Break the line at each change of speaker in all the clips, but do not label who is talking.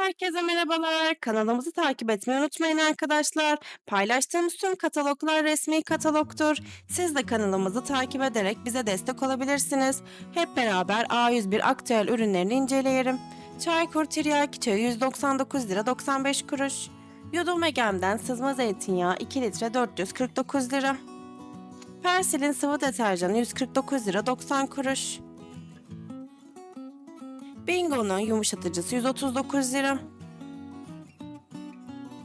Herkese merhabalar. Kanalımızı takip etmeyi unutmayın arkadaşlar. Paylaştığımız tüm kataloglar resmi katalogtur. Siz de kanalımızı takip ederek bize destek olabilirsiniz. Hep beraber A101 aktüel ürünlerini inceleyelim. Çaykur tiryaki çayı 199 lira 95 kuruş. Yudum Egem'den sızma zeytinyağı 2 litre 449 lira. Persil'in sıvı deterjanı 149 lira 90 kuruş. Bingo'nun yumuşatıcısı 139 lira.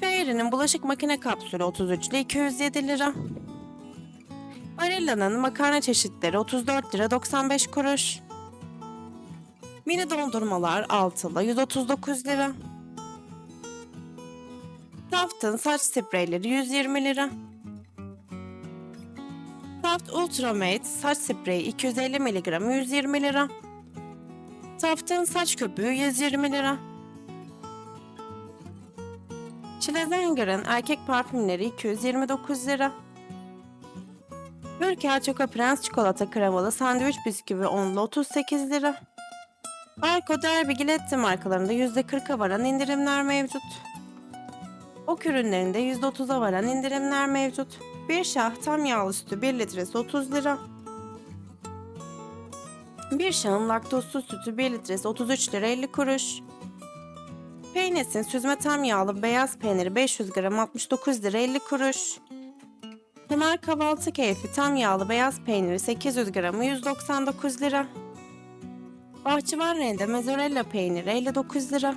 Fairy'nin bulaşık makine kapsülü 33 ile 207 lira. Barilla'nın makarna çeşitleri 34 lira 95 kuruş. Mini dondurmalar 6 ile 139 lira. Taft'ın saç spreyleri 120 lira. Taft Ultramate saç spreyi 250 mg 120 lira. Taft'ın saç köpüğü 120 lira. Schlesinger'ın erkek parfümleri 229 lira. Ülker Çoka Prens çikolata kremalı sandviç bisküvi 10'lu 38 lira. Arco Derby Giletti markalarında %40'a varan indirimler mevcut. Ok ürünlerinde %30'a varan indirimler mevcut. Bir şah tam yağlı sütü 1 litresi 30 lira. Bir şahın laktozsuz sütü 1 litresi 33 lira 50 kuruş. Peynes'in süzme tam yağlı beyaz peyniri 500 gram 69 lira 50 kuruş. Pınar kahvaltı keyfi tam yağlı beyaz peyniri 800 gramı 199 lira. Bahçıvan rende mozzarella peyniri 59 lira.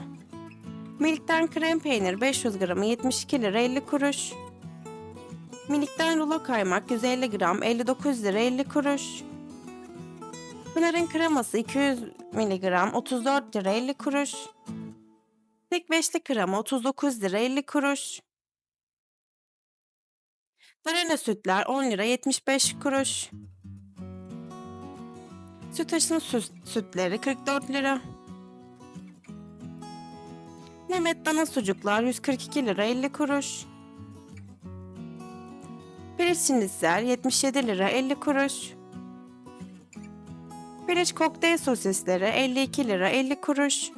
Milikten krem peynir 500 gramı 72 lira 50 kuruş. Milikten rulo kaymak 150 gram 59 lira 50 kuruş. Pınar'ın kreması 200 mg 34 lira 50 kuruş. Tek beşli krema 39 lira 50 kuruş. Darana sütler 10 lira 75 kuruş. Sütaş'ın süt, sütleri 44 lira. Mehmet dana sucuklar 142 lira 50 kuruş. Pirinç çinizler 77 lira 50 kuruş. Piliç kokteyl sosisleri 52 lira 50 kuruş.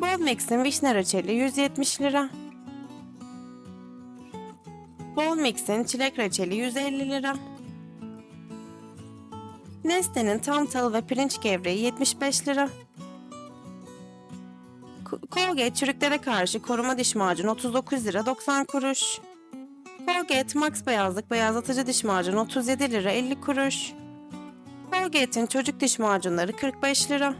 Bol Mix'in vişne reçeli 170 lira. Bol Mix'in çilek reçeli 150 lira. Neste'nin tam tahıl ve pirinç gevreği 75 lira. Colgate çürüklere karşı koruma diş macunu 39 lira 90 kuruş. Colgate Max beyazlık beyazlatıcı diş macunu 37 lira 50 kuruş. Colgate'in çocuk diş macunları 45 lira.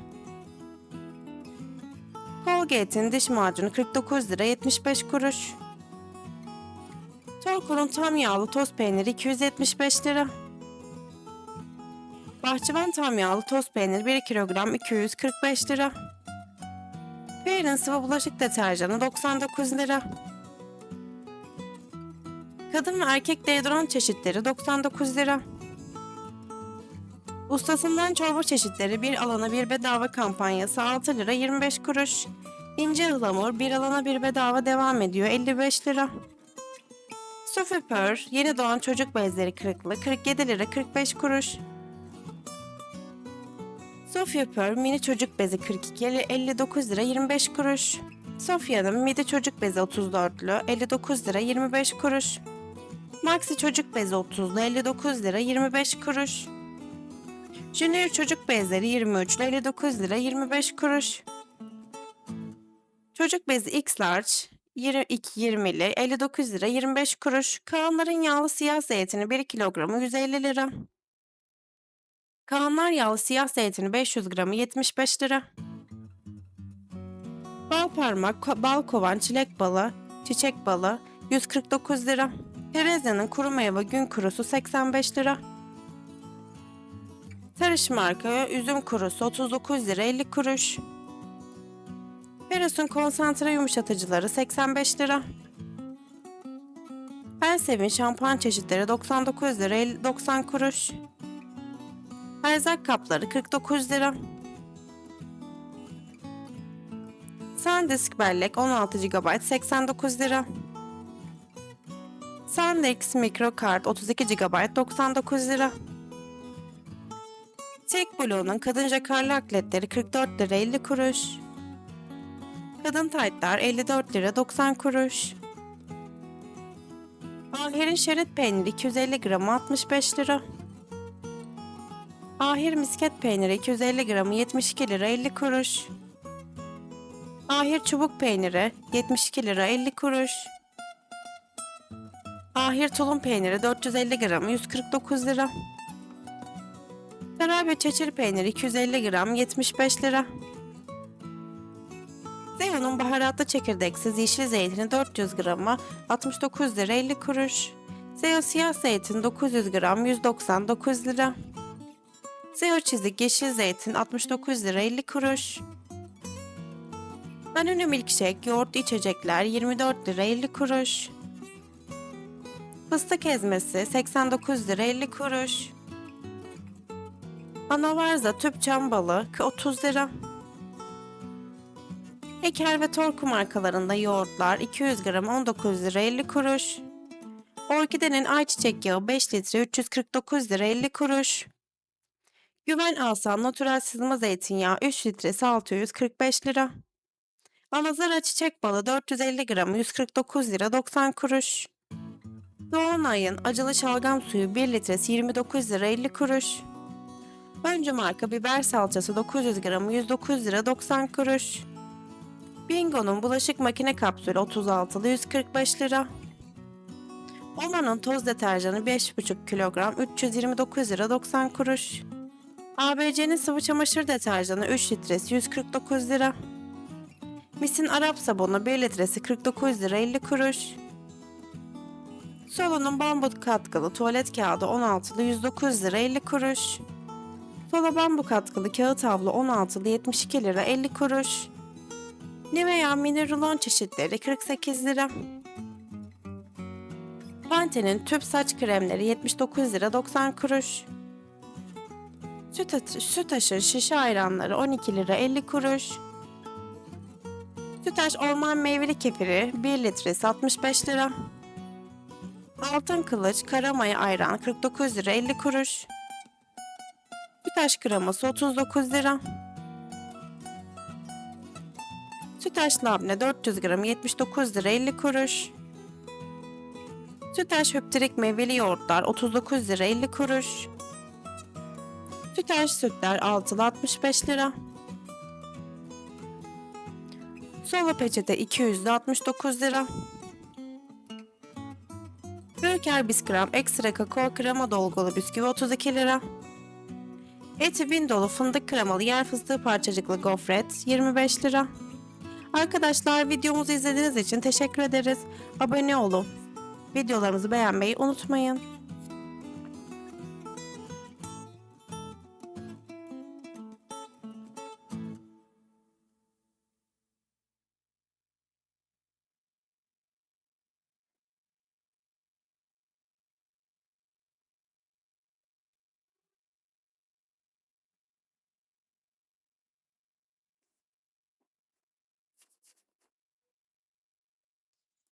Colgate'in diş macunu 49 lira 75 kuruş. Torkul'un tam yağlı toz peyniri 275 lira. Bahçıvan tam yağlı toz peynir 1 kilogram 245 lira. Fairy'nin sıvı bulaşık deterjanı 99 lira. Kadın ve erkek deodorant çeşitleri 99 lira. Ustasından çorba çeşitleri bir alana bir bedava kampanyası 6 lira 25 kuruş. İnce ıhlamur bir alana bir bedava devam ediyor 55 lira. Sofipör yeni doğan çocuk bezleri kırıklı 47 lira 45 kuruş. Sofipör mini çocuk bezi 42 li- 59 lira 25 kuruş. Sofya'nın midi çocuk bezi 34'lü 59 lira 25 kuruş. Maxi çocuk bezi 30'lu 59 lira 25 kuruş. Junior çocuk bezleri 23 ile 59 lira 25 kuruş. Çocuk bezi X large 22 20 ile 59 lira 25 kuruş. Kaanların yağlı siyah zeytini 1 kilogramı 150 lira. Kaanlar yağlı siyah zeytini 500 gramı 75 lira. Bal parmak, bal kovan, çilek balı, çiçek balı 149 lira. Terezya'nın kuru meyve gün kurusu 85 lira. Tarış marka üzüm kurusu 39 lira 50 kuruş. Peros'un konsantre yumuşatıcıları 85 lira. Elsevin şampuan çeşitleri 99 lira 50 90 kuruş. Erzak kapları 49 lira. Sandisk bellek 16 GB 89 lira. Sandex mikro kart 32 GB 99 lira. Tek bloğunun kadınca karlı akletleri 44 lira 50 kuruş. Kadın taytlar 54 lira 90 kuruş. Ahir'in şerit peyniri 250 gramı 65 lira. Ahir misket peyniri 250 gramı 72 lira 50 kuruş. Ahir çubuk peyniri 72 lira 50 kuruş. Ahir tulum peyniri 450 gramı 149 lira. Saray çeçil peyniri 250 gram 75 lira. Zeyo'nun baharatlı çekirdeksiz yeşil zeytini 400 gramı 69 lira 50 kuruş. Zeyo siyah zeytin 900 gram 199 lira. Zeyo çizik yeşil zeytin 69 lira 50 kuruş. Danone milkshake yoğurt içecekler 24 lira 50 kuruş. Fıstık ezmesi 89 lira 50 kuruş. Anavarza tüp çam balığı 30 lira. Eker ve Torku markalarında yoğurtlar 200 gram 19 lira 50 kuruş. Orkidenin ayçiçek yağı 5 litre 349 lira 50 kuruş. Güven Alsan natural sızma zeytinyağı 3 litresi 645 lira. Alazara çiçek balı 450 gram 149 lira 90 kuruş. Doğanay'ın acılı şalgam suyu 1 litresi 29 lira 50 kuruş. Öncü marka biber salçası 900 gramı 109 lira 90 kuruş. Bingo'nun bulaşık makine kapsülü 36'lı 145 lira. Oman'ın toz deterjanı 5,5 kilogram 329 lira 90 kuruş. ABC'nin sıvı çamaşır deterjanı 3 litresi 149 lira. Mis'in Arap sabunu 1 litresi 49 lira 50 kuruş. Solo'nun bambu katkılı tuvalet kağıdı 16'lı 109 lira 50 kuruş. Solo bambu katkılı kağıt havlu 16'lı 72 lira 50 kuruş. Nivea mini rulon çeşitleri 48 lira. Pantene'in tüp saç kremleri 79 lira 90 kuruş. Süt, Sütaş'ın şişe ayranları 12 lira 50 kuruş. Sütaş orman meyveli kefiri 1 litresi 65 lira. Altın kılıç karamaya ayran 49 lira 50 kuruş. Sütaş kreması 39 lira. Sütaş labne 400 gram 79 lira 50 kuruş. Sütaş höptirik meyveli yoğurtlar 39 lira 50 kuruş. Sütaş sütler altılı 65 lira. Solo peçete 200'lü 69 lira. Ülker bisküvi ekstra kakao krema dolgulu bisküvi 32 lira. Eti bin dolu fındık kremalı yer fıstığı parçacıklı gofret 25 lira. Arkadaşlar videomuzu izlediğiniz için teşekkür ederiz. Abone olun. Videolarımızı beğenmeyi unutmayın.